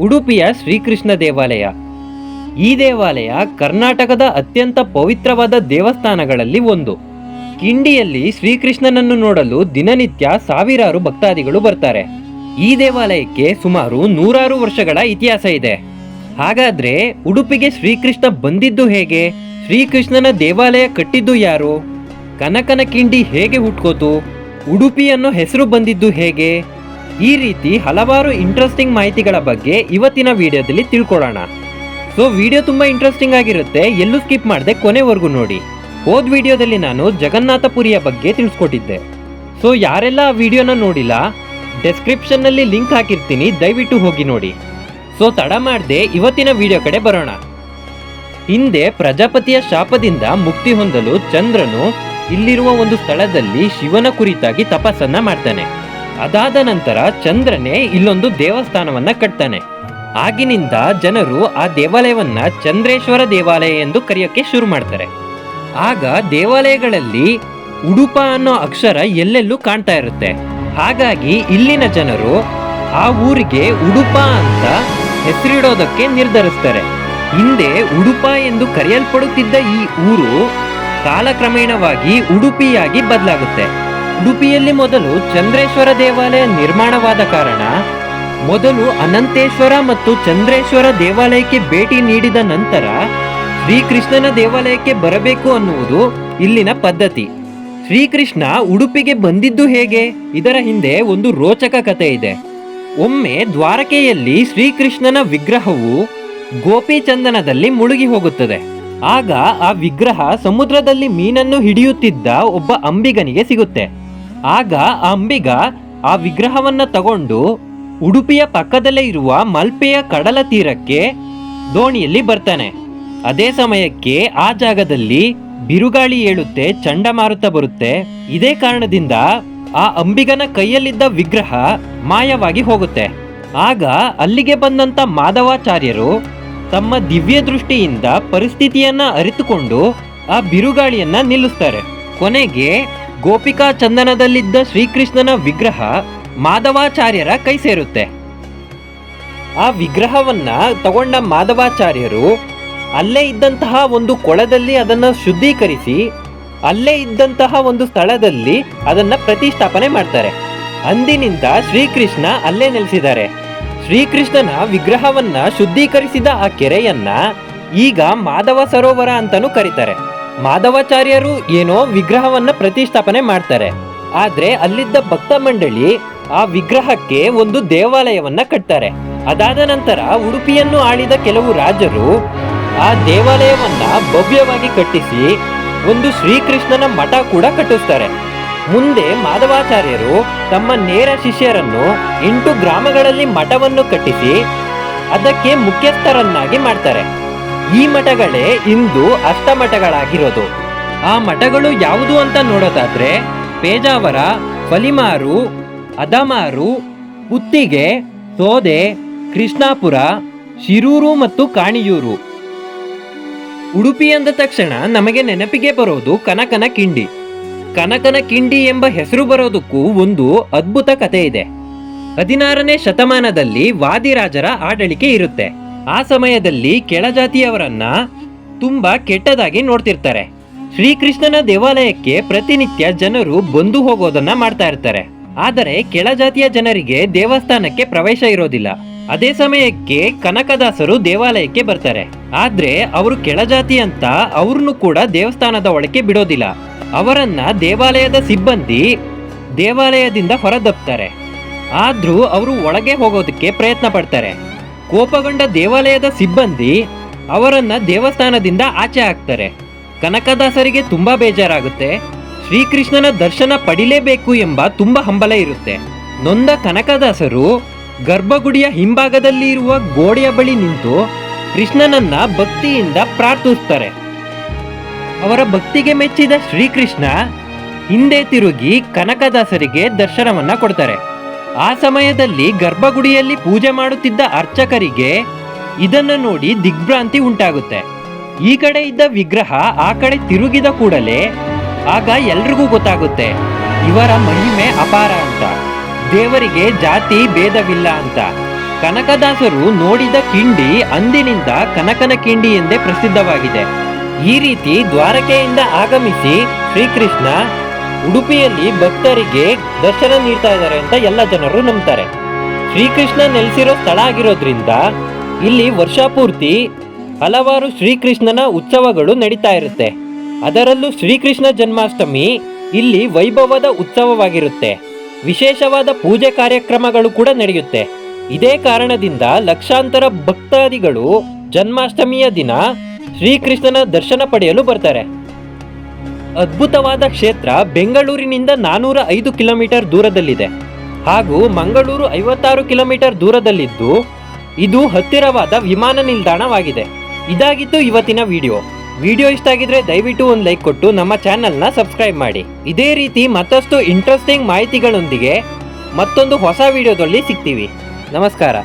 ಉಡುಪಿಯ ಶ್ರೀಕೃಷ್ಣ ದೇವಾಲಯ. ಈ ದೇವಾಲಯ ಕರ್ನಾಟಕದ ಅತ್ಯಂತ ಪವಿತ್ರವಾದ ದೇವಸ್ಥಾನಗಳಲ್ಲಿ ಒಂದು. ಕಿಂಡಿಯಲ್ಲಿ ಶ್ರೀಕೃಷ್ಣನನ್ನು ನೋಡಲು ದಿನನಿತ್ಯ ಸಾವಿರಾರು ಭಕ್ತಾದಿಗಳು ಬರ್ತಾರೆ. ಈ ದೇವಾಲಯಕ್ಕೆ ಸುಮಾರು ನೂರಾರು ವರ್ಷಗಳ ಇತಿಹಾಸ ಇದೆ. ಹಾಗಾದ್ರೆ ಉಡುಪಿಗೆ ಶ್ರೀಕೃಷ್ಣ ಬಂದಿದ್ದು ಹೇಗೆ? ಶ್ರೀಕೃಷ್ಣನ ದೇವಾಲಯ ಕಟ್ಟಿದ್ದು ಯಾರು? ಕನಕನ ಕಿಂಡಿ ಹೇಗೆ ಹುಟ್ಕೋತು? ಉಡುಪಿ ಅನ್ನೋ ಹೆಸರು ಬಂದಿದ್ದು ಹೇಗೆ? ಈ ರೀತಿ ಹಲವಾರು ಇಂಟ್ರೆಸ್ಟಿಂಗ್ ಮಾಹಿತಿಗಳ ಬಗ್ಗೆ ಇವತ್ತಿನ ವಿಡಿಯೋದಲ್ಲಿ ತಿಳ್ಕೊಳ್ಳೋಣ. ಸೊ ವಿಡಿಯೋ ತುಂಬ ಇಂಟ್ರೆಸ್ಟಿಂಗ್ ಆಗಿರುತ್ತೆ. ಎಲ್ಲೂ ಸ್ಕಿಪ್ ಮಾಡದೆ ಕೊನೆವರೆಗೂ ನೋಡಿ. ಹೋದ ವಿಡಿಯೋದಲ್ಲಿ ನಾನು ಜಗನ್ನಾಥಪುರಿಯ ಬಗ್ಗೆ ತಿಳಿಸ್ಕೊಟ್ಟಿದ್ದೆ. ಸೊ ಯಾರೆಲ್ಲ ಆ ವಿಡಿಯೋನ ನೋಡಿಲ್ಲ ಡೆಸ್ಕ್ರಿಪ್ಷನ್ನಲ್ಲಿ ಲಿಂಕ್ ಹಾಕಿರ್ತೀನಿ. ದಯವಿಟ್ಟು ಹೋಗಿ ನೋಡಿ. ಸೊ ತಡ ಮಾಡದೆ ಇವತ್ತಿನ ವಿಡಿಯೋ ಕಡೆ ಬರೋಣ. ಹಿಂದೆ ಪ್ರಜಾಪತಿಯ ಶಾಪದಿಂದ ಮುಕ್ತಿ ಹೊಂದಲು ಚಂದ್ರನು ಇಲ್ಲಿರುವ ಒಂದು ಸ್ಥಳದಲ್ಲಿ ಶಿವನ ಕುರಿತಾಗಿ ತಪಸ್ಸನ್ನ ಮಾಡ್ತಾನೆ. ಅದಾದ ನಂತರ ಚಂದ್ರನೇ ಇಲ್ಲೊಂದು ದೇವಸ್ಥಾನವನ್ನ ಕಟ್ತಾನೆ. ಆಗಿನಿಂದ ಜನರು ಆ ದೇವಾಲಯವನ್ನ ಚಂದ್ರೇಶ್ವರ ದೇವಾಲಯ ಎಂದು ಕರೆಯೋಕೆ ಶುರು ಮಾಡ್ತಾರೆ. ಆಗ ದೇವಾಲಯಗಳಲ್ಲಿ ಉಡುಪ ಅನ್ನೋ ಅಕ್ಷರ ಎಲ್ಲೆಲ್ಲೂ ಕಾಣ್ತಾ ಇರುತ್ತೆ. ಹಾಗಾಗಿ ಇಲ್ಲಿನ ಜನರು ಆ ಊರಿಗೆ ಉಡುಪ ಅಂತ ಹೆಸರಿಡೋದಕ್ಕೆ ನಿರ್ಧರಿಸ್ತಾರೆ. ಹಿಂದೆ ಉಡುಪ ಎಂದು ಕರೆಯಲ್ಪಡುತ್ತಿದ್ದ ಈ ಊರು ಕಾಲಕ್ರಮೇಣವಾಗಿ ಉಡುಪಿಯಾಗಿ ಬದಲಾಗುತ್ತೆ. ಉಡುಪಿಯಲ್ಲಿ ಮೊದಲು ಚಂದ್ರೇಶ್ವರ ದೇವಾಲಯ ನಿರ್ಮಾಣವಾದ ಕಾರಣ, ಮೊದಲು ಅನಂತೇಶ್ವರ ಮತ್ತು ಚಂದ್ರೇಶ್ವರ ದೇವಾಲಯಕ್ಕೆ ಭೇಟಿ ನೀಡಿದ ನಂತರ ಶ್ರೀಕೃಷ್ಣನ ದೇವಾಲಯಕ್ಕೆ ಬರಬೇಕು ಅನ್ನುವುದು ಇಲ್ಲಿನ ಪದ್ಧತಿ. ಶ್ರೀಕೃಷ್ಣ ಉಡುಪಿಗೆ ಬಂದಿದ್ದು ಹೇಗೆ? ಇದರ ಹಿಂದೆ ಒಂದು ರೋಚಕ ಕಥೆ ಇದೆ. ಒಮ್ಮೆ ದ್ವಾರಕೆಯಲ್ಲಿ ಶ್ರೀಕೃಷ್ಣನ ವಿಗ್ರಹವು ಗೋಪಿಚಂದನದಲ್ಲಿ ಮುಳುಗಿ ಹೋಗುತ್ತದೆ. ಆಗ ಆ ವಿಗ್ರಹ ಸಮುದ್ರದಲ್ಲಿ ಮೀನನ್ನು ಹಿಡಿಯುತ್ತಿದ್ದ ಒಬ್ಬ ಅಂಬಿಗನಿಗೆ ಸಿಗುತ್ತೆ. ಆಗ ಅಂಬಿಗ ಆ ವಿಗ್ರಹವನ್ನ ತಗೊಂಡು ಉಡುಪಿಯ ಪಕ್ಕದಲ್ಲೇ ಇರುವ ಮಲ್ಪೆಯ ಕಡಲ ತೀರಕ್ಕೆ ದೋಣಿಯಲ್ಲಿ ಬರ್ತಾನೆ. ಅದೇ ಸಮಯಕ್ಕೆ ಆ ಜಾಗದಲ್ಲಿ ಬಿರುಗಾಳಿ ಏಳುತ್ತೆ, ಚಂಡಮಾರುತ ಬರುತ್ತೆ. ಇದೇ ಕಾರಣದಿಂದ ಆ ಅಂಬಿಗನ ಕೈಯಲ್ಲಿದ್ದ ವಿಗ್ರಹ ಮಾಯವಾಗಿ ಹೋಗುತ್ತೆ. ಆಗ ಅಲ್ಲಿಗೆ ಬಂದಂತ ಮಾಧವಾಚಾರ್ಯರು ತಮ್ಮ ದಿವ್ಯ ದೃಷ್ಟಿಯಿಂದ ಪರಿಸ್ಥಿತಿಯನ್ನ ಅರಿತುಕೊಂಡು ಆ ಬಿರುಗಾಳಿಯನ್ನ ನಿಲ್ಲಿಸ್ತಾರೆ. ಕೊನೆಗೆ ಗೋಪಿಕಾ ಚಂದನದಲ್ಲಿದ್ದ ಶ್ರೀಕೃಷ್ಣನ ವಿಗ್ರಹ ಮಾಧವಾಚಾರ್ಯರ ಕೈ ಸೇರುತ್ತೆ. ಆ ವಿಗ್ರಹವನ್ನ ತಗೊಂಡ ಮಾಧವಾಚಾರ್ಯರು ಅಲ್ಲೇ ಇದ್ದಂತಹ ಒಂದು ಕೊಳದಲ್ಲಿ ಅದನ್ನ ಶುದ್ಧೀಕರಿಸಿ, ಅಲ್ಲೇ ಇದ್ದಂತಹ ಒಂದು ಸ್ಥಳದಲ್ಲಿ ಅದನ್ನ ಪ್ರತಿಷ್ಠಾಪನೆ ಮಾಡ್ತಾರೆ. ಅಂದಿನಿಂದ ಶ್ರೀಕೃಷ್ಣ ಅಲ್ಲೇ ನೆಲೆಸಿದ್ದಾರೆ. ಶ್ರೀಕೃಷ್ಣನ ವಿಗ್ರಹವನ್ನ ಶುದ್ಧೀಕರಿಸಿದ ಆ ಕೆರೆಯನ್ನ ಈಗ ಮಾಧವ ಸರೋವರ ಅಂತಲೂ ಕರೀತಾರೆ. ಮಾಧವಾಚಾರ್ಯರು ಏನೋ ವಿಗ್ರಹವನ್ನ ಪ್ರತಿಷ್ಠಾಪನೆ ಮಾಡ್ತಾರೆ. ಆದ್ರೆ ಅಲ್ಲಿದ್ದ ಭಕ್ತ ಮಂಡಳಿ ಆ ವಿಗ್ರಹಕ್ಕೆ ಒಂದು ದೇವಾಲಯವನ್ನ ಕಟ್ತಾರೆ. ಅದಾದ ನಂತರ ಉಡುಪಿಯನ್ನು ಆಳಿದ ಕೆಲವು ರಾಜರು ಆ ದೇವಾಲಯವನ್ನ ಭವ್ಯವಾಗಿ ಕಟ್ಟಿಸಿ ಒಂದು ಶ್ರೀಕೃಷ್ಣನ ಮಠ ಕೂಡ ಕಟ್ಟಿಸ್ತಾರೆ. ಮುಂದೆ ಮಾಧವಾಚಾರ್ಯರು ತಮ್ಮ ನೇರ ಶಿಷ್ಯರನ್ನು ಎಂಟು ಗ್ರಾಮಗಳಲ್ಲಿ ಮಠವನ್ನು ಕಟ್ಟಿಸಿ ಅದಕ್ಕೆ ಮುಖ್ಯಸ್ಥರನ್ನಾಗಿ ಮಾಡ್ತಾರೆ. ಈ ಮಠಗಳೇ ಇಂದು ಅಷ್ಟಮಠಗಳಾಗಿರೋದು. ಆ ಮಠಗಳು ಯಾವುದು ಅಂತ ನೋಡೋದಾದ್ರೆ ಪೇಜಾವರ ಫಲಿಮಾರು ಅದಮಾರು ಉತ್ತಿಗೆ ಸೋದೆ, ಕೃಷ್ಣಾಪುರ, ಶಿರೂರು ಮತ್ತು ಕಾಣಿಯೂರು. ಉಡುಪಿ ಅಂದ ತಕ್ಷಣ ನಮಗೆ ನೆನಪಿಗೆ ಬರೋದು ಕನಕನ ಕಿಂಡಿ. ಕನಕನ ಕಿಂಡಿ ಎಂಬ ಹೆಸರು ಬರೋದಕ್ಕೂ ಒಂದು ಅದ್ಭುತ ಕಥೆ ಇದೆ ಹದಿನಾರನೇ ಶತಮಾನದಲ್ಲಿ ವಾದಿರಾಜರ ಆಡಳಿಕೆ ಇರುತ್ತೆ. ಆ ಸಮಯದಲ್ಲಿ ಕೆಳಜಾತಿಯವರನ್ನ ತುಂಬಾ ಕೆಟ್ಟದಾಗಿ ನೋಡ್ತಿರ್ತಾರೆ. ಶ್ರೀಕೃಷ್ಣನ ದೇವಾಲಯಕ್ಕೆ ಪ್ರತಿನಿತ್ಯ ಜನರು ಬಂದು ಹೋಗೋದನ್ನ ಮಾಡ್ತಾ ಇರ್ತಾರೆ. ಆದರೆ ಕೆಳಜಾತಿಯ ಜನರಿಗೆ ದೇವಸ್ಥಾನಕ್ಕೆ ಪ್ರವೇಶ ಇರೋದಿಲ್ಲ. ಅದೇ ಸಮಯಕ್ಕೆ ಕನಕದಾಸರು ದೇವಾಲಯಕ್ಕೆ ಬರ್ತಾರೆ. ಆದ್ರೆ ಅವರು ಕೆಳಜಾತಿ ಅಂತ ಅವ್ರನ್ನು ಕೂಡ ದೇವಸ್ಥಾನದ ಒಳಕ್ಕೆ ಬಿಡೋದಿಲ್ಲ. ಅವರನ್ನ ದೇವಾಲಯದ ಸಿಬ್ಬಂದಿ ದೇವಾಲಯದಿಂದ ಹೊರದಬ್ತಾರೆ ಆದ್ರೂ ಅವರು ಒಳಗೆ ಹೋಗೋದಕ್ಕೆ ಪ್ರಯತ್ನ ಪಡ್ತಾರೆ. ಕೋಪಗೊಂಡ ದೇವಾಲಯದ ಸಿಬ್ಬಂದಿ ಅವರನ್ನ ದೇವಸ್ಥಾನದಿಂದ ಆಚೆ ಹಾಕ್ತಾರೆ. ಕನಕದಾಸರಿಗೆ ತುಂಬಾ ಬೇಜಾರಾಗುತ್ತೆ. ಶ್ರೀಕೃಷ್ಣನ ದರ್ಶನ ಪಡಿಲೇಬೇಕು ಎಂಬ ತುಂಬಾ ಹಂಬಲ ಇರುತ್ತೆ. ನೊಂದ ಕನಕದಾಸರು ಗರ್ಭಗುಡಿಯ ಹಿಂಭಾಗದಲ್ಲಿ ಇರುವ ಗೋಡೆಯ ಬಳಿ ನಿಂತು ಕೃಷ್ಣನನ್ನ ಭಕ್ತಿಯಿಂದ ಪ್ರಾರ್ಥಿಸ್ತಾರೆ. ಅವರ ಭಕ್ತಿಗೆ ಮೆಚ್ಚಿದ ಶ್ರೀಕೃಷ್ಣ ಹಿಂದೆ ತಿರುಗಿ ಕನಕದಾಸರಿಗೆ ದರ್ಶನವನ್ನ ಕೊಡ್ತಾರೆ. ಆ ಸಮಯದಲ್ಲಿ ಗರ್ಭಗುಡಿಯಲ್ಲಿ ಪೂಜೆ ಮಾಡುತ್ತಿದ್ದ ಅರ್ಚಕರಿಗೆ ಇದನ್ನು ನೋಡಿ ದಿಗ್ಭ್ರಾಂತಿ ಉಂಟಾಗುತ್ತೆ. ಈ ಕಡೆ ಇದ್ದ ವಿಗ್ರಹ ಆ ಕಡೆ ತಿರುಗಿದ ಕೂಡಲೇ ಆಗ ಎಲ್ರಿಗೂ ಗೊತ್ತಾಗುತ್ತೆ, ಇವರ ಮಹಿಮೆ ಅಪಾರ ಅಂತ. ದೇವರಿಗೆ ಜಾತಿ ಭೇದವಿಲ್ಲ ಅಂತ. ಕನಕದಾಸರು ನೋಡಿದ ಕಿಂಡಿ ಅಂದಿನಿಂದ ಕನಕನ ಕಿಂಡಿ ಎಂದೇ ಪ್ರಸಿದ್ಧವಾಗಿದೆ. ಈ ರೀತಿ ದ್ವಾರಕೆಯಿಂದ ಆಗಮಿಸಿ ಶ್ರೀಕೃಷ್ಣ ಉಡುಪಿಯಲ್ಲಿ ಭಕ್ತರಿಗೆ ದರ್ಶನ ನೀಡ್ತಾ ಇದ್ದಾರೆ ಅಂತ ಎಲ್ಲ ಜನರು ನಂಬ್ತಾರೆ. ಶ್ರೀಕೃಷ್ಣ ನೆಲೆಸಿರೋ ಸ್ಥಳ ಆಗಿರೋದ್ರಿಂದ ಇಲ್ಲಿ ವರ್ಷಪೂರ್ತಿ ಹಲವಾರು ಶ್ರೀಕೃಷ್ಣನ ಉತ್ಸವಗಳು ನಡೀತಾ ಇರುತ್ತೆ. ಅದರಲ್ಲೂ ಶ್ರೀಕೃಷ್ಣ ಜನ್ಮಾಷ್ಟಮಿ ಇಲ್ಲಿ ವೈಭವದ ಉತ್ಸವವಾಗಿರುತ್ತೆ. ವಿಶೇಷವಾದ ಪೂಜೆ ಕಾರ್ಯಕ್ರಮಗಳು ಕೂಡ ನಡೆಯುತ್ತೆ. ಇದೇ ಕಾರಣದಿಂದ ಲಕ್ಷಾಂತರ ಭಕ್ತಾದಿಗಳು ಜನ್ಮಾಷ್ಟಮಿಯ ದಿನ ಶ್ರೀಕೃಷ್ಣನ ದರ್ಶನ ಪಡೆಯಲು ಬರ್ತಾರೆ. ಅದ್ಭುತವಾದ ಕ್ಷೇತ್ರ ಬೆಂಗಳೂರಿನಿಂದ ನಾನೂರ ಐದು ಕಿಲೋಮೀಟರ್ ದೂರದಲ್ಲಿದೆ. ಹಾಗೂ ಮಂಗಳೂರು ಐವತ್ತಾರು ಕಿಲೋಮೀಟರ್ ದೂರದಲ್ಲಿದ್ದು, ಇದು ಹತ್ತಿರವಾದ ವಿಮಾನ ನಿಲ್ದಾಣವಾಗಿದೆ. ಇದಾಗಿತ್ತು ಇವತ್ತಿನ ವಿಡಿಯೋ. ವಿಡಿಯೋ ಇಷ್ಟ ಆಗಿದ್ರೆ ದಯವಿಟ್ಟು ಒಂದು ಲೈಕ್ ಕೊಟ್ಟು ನಮ್ಮ ಚಾನೆಲ್ನ ಸಬ್ಸ್ಕ್ರೈಬ್ ಮಾಡಿ. ಇದೇ ರೀತಿ ಮತ್ತಷ್ಟು ಇಂಟ್ರೆಸ್ಟಿಂಗ್ ಮಾಹಿತಿಗಳೊಂದಿಗೆ ಮತ್ತೊಂದು ಹೊಸ ವಿಡಿಯೋದಲ್ಲಿ ಸಿಗ್ತೀವಿ. ನಮಸ್ಕಾರ.